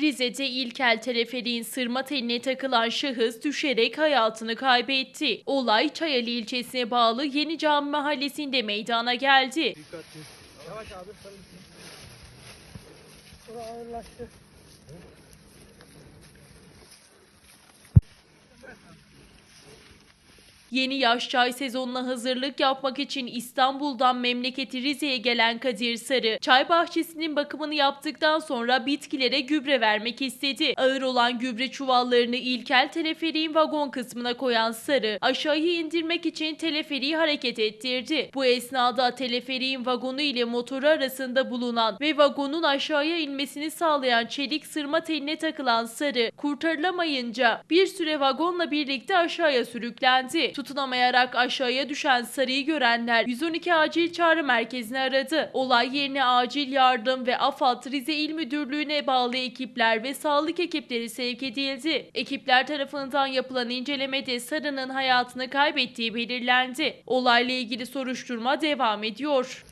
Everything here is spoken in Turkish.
Rize'de İlkel teleferiğin sırma teline takılan şahıs düşerek hayatını kaybetti. Olay Çayeli ilçesine bağlı Yeni Cami mahallesinde meydana geldi. Dikkatli. Yavaş abi. Sen Bura ağırlaştı. Yeni yaş çay sezonuna hazırlık yapmak için İstanbul'dan memleketi Rize'ye gelen Kadir Sarı, çay bahçesinin bakımını yaptıktan sonra bitkilere gübre vermek istedi. Ağır olan gübre çuvallarını ilkel teleferiğin vagon kısmına koyan Sarı, aşağıya indirmek için teleferiği hareket ettirdi. Bu esnada teleferiğin vagonu ile motoru arasında bulunan ve vagonun aşağıya inmesini sağlayan çelik sırma teline takılan Sarı, kurtarılamayınca bir süre vagonla birlikte aşağıya sürüklendi. Tutunamayarak aşağıya düşen Sarı'yı görenler 112 acil çağrı merkezini aradı. Olay yerine acil yardım ve AFAD Rize İl Müdürlüğü'ne bağlı ekipler ve sağlık ekipleri sevk edildi. Ekipler tarafından yapılan incelemede Sarı'nın hayatını kaybettiği belirlendi. Olayla ilgili soruşturma devam ediyor.